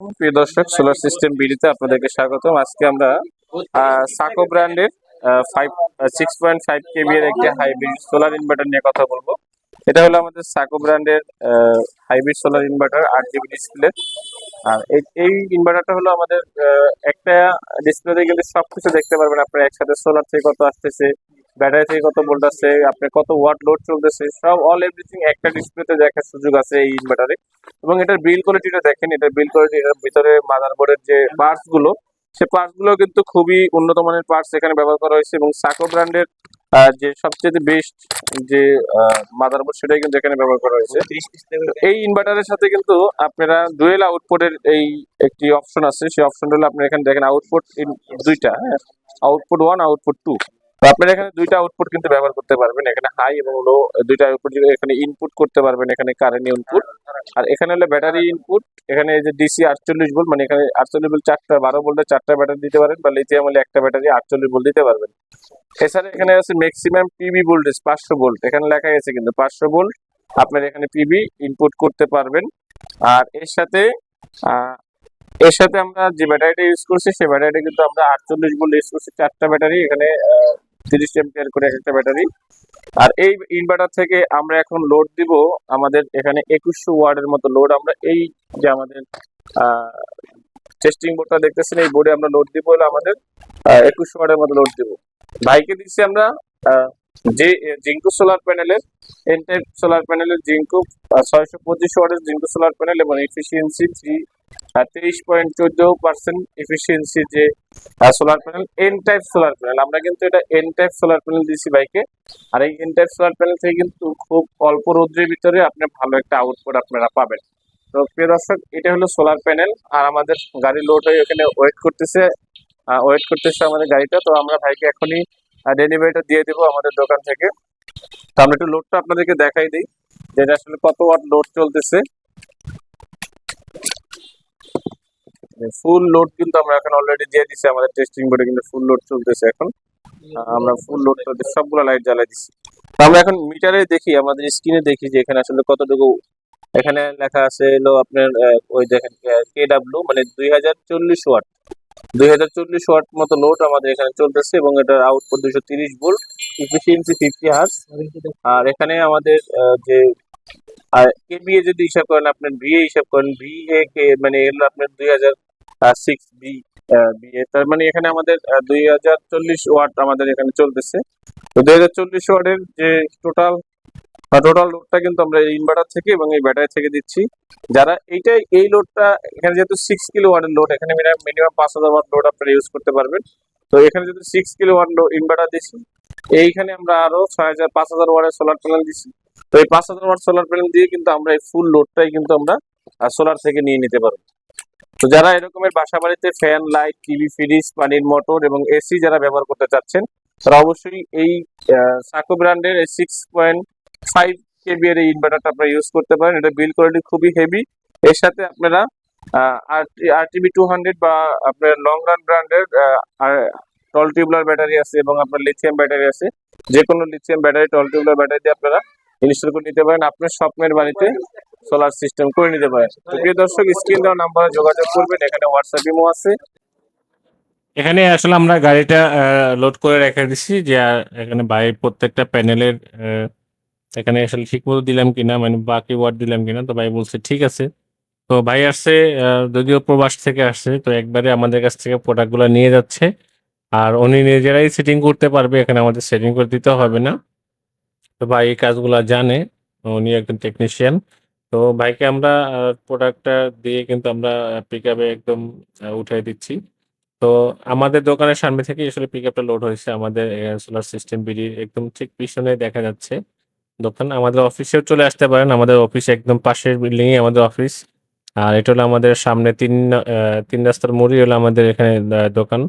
প্রিয় দর্শক solar system বিডিতে আপনাদেরকে স্বাগতম। আজকে আমরা সাকো ব্র্যান্ডের five six point five KB এর একটি হাইব্রিড সোলার ইনভার্টার নিয়ে কথা বলব। এটা হলো আমাদের সাকো ব্র্যান্ডের হাইব্রিড সোলার ইনভার্টার আট জিবি ডিসপ্লে আর এই ইনভার্টারটা হলো আমাদের একটা ডিসপ্লেতে কিন্তু সবকিছু দেখতে পারবেন। আপনার একসাথে সোলার থেকে কত আসতেছে ব্যাটারি থেকে কত ভোল্ট আছে আপনার কত ওয়াট লোড চলতেছে সব অল এভরিথিং একটা ডিসপ্লেতে দেখার সুযোগ আছে এই ইনভার্টারে এবং এটার বিল কোয়ালিটিটা দেখেন এটার বিল কোয়ালিটি এটার ভিতরে মাদারবোর্ডের যে পার্টসগুলো সে পার্টসগুলো কিন্তু খুবই উন্নত মানের পার্টস এখানে ব্যবহার করা হয়েছে এবং সাকো ব্র্যান্ডের যে সবচেয়ে বেস্ট যে মাদারবোর্ড সেটাই কিন্তু এখানে ব্যবহার করা হয়েছে। এই ইনভার্টারের সাথে কিন্তু আপনারা ডুয়েল আউটপুটের এই একটি অপশন আছে। সেই অপশনটা হলো আপনারা এখানে দেখেন আউটপুট দুইটা হ্যাঁ আউটপুট ওয়ান আউটপুট টু আপনারা এখানে দুইটা আউটপুট কিন্তু ব্যবহার করতে পারবেন। এখানে হাই এবং লো দুইটা আউটপুট এখানে ইনপুট করতে পারবেন, এখানে কারেন্ট ইনপুট আর এখানে হলো ব্যাটারি ইনপুট এখানে যে ডিসি আটচল্লিশ ভোল্ট মানে এখানে আটচল্লিশ ভোল্ট চারটা, বারো ভোল্টের চারটা ব্যাটারি দিতে পারেন বা লিথিয়াম হলে একটা ব্যাটারি আটচল্লিশ ভোল্ট দিতে পারবেন। এছাড়া এখানে আছে ম্যাক্সিমাম পিবি ভোল্টেজ পাঁচশো ভোল্ট এখানে লেখা গেছে কিন্তু পাঁচশো ভোল্ট আপনার এখানে পিবি ইনপুট করতে পারবেন। আর এর সাথে এর সাথে আমরা যে ব্যাটারিটা ইউজ করছি, সেই ব্যাটারিটা কিন্তু আমরা আটচল্লিশ ভোল্ট ইউজ করছি। চারটা ব্যাটারি এখানে তিরিশ এম্পিয়ার করে একটা ব্যাটারি। আর এই ইনভার্টার থেকে আমরা এখন লোড দিব আমাদের এখানে একুশশো ওয়ার্ডের মতো লোড আমরা এই যে আমাদের টেস্টিং বোর্ডটা দেখতেছেন, এই বোর্ডে আমরা লোড দিব হলো আমাদের একুশশো ওয়ার্ডের মতো লোড দিব। ভাইকে দিচ্ছি আমরা যে, জিঙ্কু সোলার প্যানেলের এন টাইপ সোলার প্যানেলের জিঙ্কু ছয়শো পঁচিশ ওয়ার্ডের জিঙ্কু সোলার প্যানেল এবং এফিসিয়েন্সি থ্রি তেইশ পয়েন্ট চোদ্দ পার্সেন্ট এফিসিয়েন্সি যে solar panel N type solar panel আমরা কিন্তু এটা এন টাইপ সোলার প্যানেল দিচ্ছি বাইকে আর এই এন টাইপ সোলার প্যানেল থেকে কিন্তু খুব অল্প রৌদ্রের ভিতরে আপনি ভালো একটা আউটপুট আপনারা পাবেন। তো প্রিয় দর্শক, এটা হলো সোলার প্যানেল আর আমাদের গাড়ি লোড হয়ে ওখানে ওয়েট করতেছে ওয়েট করতেছে আমাদের গাড়িটা। তো আমরা ভাইকে এখনই ডেলিভারিটা দিয়ে দেবো আমাদের দোকান থেকে। তো আমরা একটু লোডটা আপনাদেরকে দেখাই দিই যেটা আসলে কত ওয়াট লোড চলতেছে। ফুল লোড কিন্তু আমরা এখন অলরেডি দিয়ে দিচ্ছি আমাদের টেস্টিং বোর্ডে কিন্তু ফুল লোড চলতেছে এখন। আমরা ফুল লোড সবগুলো লাইট জ্বালাই দিছি। তো আমরা এখন মিটারে দেখি, আমাদের স্ক্রিনে দেখি যে এখানে আসলে কতটুকু, এখানে লেখা আছে হলো আপনার ওই দেখেন কে ডাব্লিউ মানে দুই হাজার চল্লিশ ওয়াট দুই হাজার চল্লিশ ওয়াট মতো লোড আমাদের এখানে চলতেছে এবং এটার আউটপুট দুশো তিরিশ ভোল্ট ইফিসিয়েন্সি ফিফটি হার্স আর এখানে আমাদের যে, আর কেবিএ যদি হিসাব করেন, আপনার ভিএ হিসাব করেন ভিএ কে মানে এগুলো আপনার দুই হাজার সিক্স বি তার মানে এখানে আমাদের দুই হাজার চল্লিশ আমাদের এখানে চলতেছে। দুই হাজার চল্লিশ যে টোটাল লোডটা কিন্তু আমরা এই থেকে এবং এই ব্যাটারি থেকে দিচ্ছি। যারা এইটাই, এই এখানে যেহেতু সিক্স কিলো লোড এখানে মিনিমাম পাঁচ হাজার লোড আপনারা ইউজ করতে পারবেন। তো এখানে সিক্স কিলো এইখানে আমরা আরও ছয় হাজার, পাঁচ হাজার সোলার প্যানেল দিচ্ছি। তো এই পাঁচ হাজার সোলার প্যানেল দিয়ে কিন্তু আমরা এই ফুল লোডটাই কিন্তু আমরা সোলার থেকে নিয়ে নিতে পারব। তো যারা এরকমের বাসা বাড়িতে ফ্যান, লাইট, টিভি, ফ্রিজ, পানির মোটর এবং এসি যারা ব্যবহার করতে চাচ্ছেন, তারা অবশ্যই এই সাকো ব্র্যান্ডের সিক্স পয়েন্ট ফাইভ কেবি এর এই ইনভার্টারটা আপনারা ইউজ করতে পারেন। এটা বিল কোয়ালিটি খুবই হেভি এর সাথে আপনারা আর টিভি টু হান্ড্রেড বা আপনার লং রান ব্র্যান্ডের টল টিউবলার ব্যাটারি আছে এবং আপনার লিথিয়াম ব্যাটারি আছে। যে কোনো লিথিয়াম ব্যাটারি টল টিউবলার ব্যাটারি দিয়ে আপনারা ইনস্টল করে নিতে পারেন। আপনার স্বপ্নের বাড়িতে সোলার সিস্টেম করে নিতে পারেন। তো প্রিয় দর্শক স্ক্রিন দেওয়া নাম্বারে যোগাযোগ করবেন, এখানে হোয়াটসঅ্যাপ ইমো আছে। এখানে আসলে আমরা গাড়িটা লোড করে রেখে দিছি, যে এখানে বাইরে প্রত্যেকটা প্যানেলের এখানে আসলে ঠিক মতো দিলাম কিনা মানে বাকি ওয়ার্ড দিলাম কিনা, তো ভাই বলছে ঠিক আছে। তো ভাই আসছে যদিও প্রবাস থেকে আসছে, তো একবারে আমাদের কাছ থেকে প্রোডাক্টগুলো নিয়ে যাচ্ছে। আর উনি নিজেরাই সেটিং করতে পারবে, এখানে আমাদের সেটিং করে দিতে হবে না। তো ভাই এই কাজগুলো জানে, উনি একজন টেকনিশিয়ান তো ভাইকে আমরা প্রোডাক্টটা দিয়ে কিন্তু আমরা পিক আপে একদম উঠাই দিচ্ছি। তো আমাদের দোকানের সামনে থেকে আসলে পিক আপটা লোড হয়েছে আমাদের সোলার সিস্টেম বিডি। একদম ঠিক পিছনে দেখা যাচ্ছে। দোকান আমাদের অফিসেও চলে আসতে পারেন। আমাদের অফিস একদম পাশের বিল্ডিং আমাদের অফিস আর এটা হলো আমাদের সামনে তিন তিন রাস্তার মোড়ই হলো আমাদের এখানে দোকান।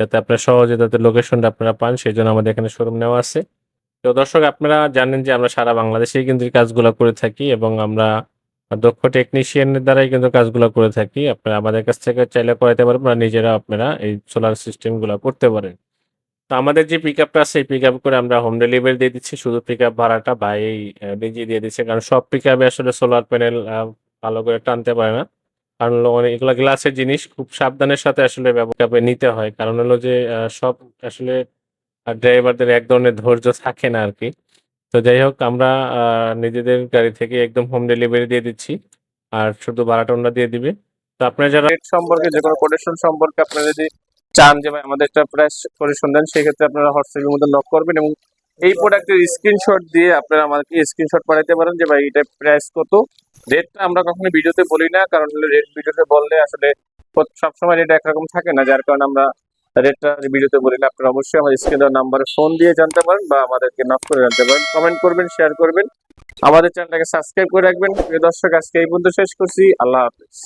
যাতে আপনারা সহজে যাতে লোকেশনটা আপনারা পান সেই জন্য আমাদের এখানে শোরুম নেওয়া আছে। তো দর্শক, আপনারা জানেন যে আমরা সারা বাংলাদেশেই কিন্তু কাজগুলো করে থাকি এবং আমরা দক্ষ টেকনিশিয়ানের দ্বারাই কিন্তু কাজগুলো করে থাকি। আপনারা আমাদের কাছ থেকে চাইলে করাতে পারেন, বা নিজেরা আপনারা এই সোলার সিস্টেমগুলো করতে পারেন। তো আমাদের যে পিক আপটা আছে, এই পিক আপ করে আমরা হোম ডেলিভারি দিয়ে দিচ্ছি। শুধু পিক আপ ভাড়াটা ভাই নিজে দিয়ে দিচ্ছে। কারণ সব পিক আপে আসলে সোলার প্যানেল ভালো করে টানতে পারে না। কারণ এগুলা গ্লাসের জিনিস। খুব সাবধানের সাথে আসলে ব্যবহার নিতে হয়। কারণ হলো যে সব আসলে ড্রাইভারদের এক ধরনের ধৈর্য থাকে না আর কি তো যাই হোক, আমরা নিজেদের গাড়ি থেকে একদম হোম ডেলিভারি দিয়ে দিচ্ছি। আর শুধু ভাড়াটা দিয়ে দিবে। তো আপনারা যারা রেট সম্পর্কে যে কোনো কোটেশন সম্পর্কে আপনারা যদি চান যে, ভাই, আমাদের একটা প্রাইস কোটেশন দেন, সেক্ষেত্রে আপনারা হোয়াটসঅ্যাপের মধ্যে লক করবেন এবং এই প্রোডাক্টের স্ক্রিনশট দিয়ে আপনারা আমাদেরকে স্ক্রিনশট পাঠাতে পারেন যে, ভাই, এটা প্রাইস কত? রেটটা আমরা কখনো ভিডিওতে বলি না, কারণ রেট ভিডিওতে বললে আসলে সবসময় রেট একরকম থাকে না, যার কারণে আমরা রেটটা ভিডিওতে বলি না আপনারা অবশ্যই আমাদের স্ক্রিন নাম্বারে ফোন দিয়ে জানতে পারেন বা আমাদেরকে নক করে জানতে পারেন। কমেন্ট করবেন শেয়ার করবেন। আমাদের চ্যানেলটাকে সাবস্ক্রাইব করে রাখবেন। প্রিয় দর্শক, আজকে এই পর্যন্ত শেষ করছি। আল্লাহ হাফিজ।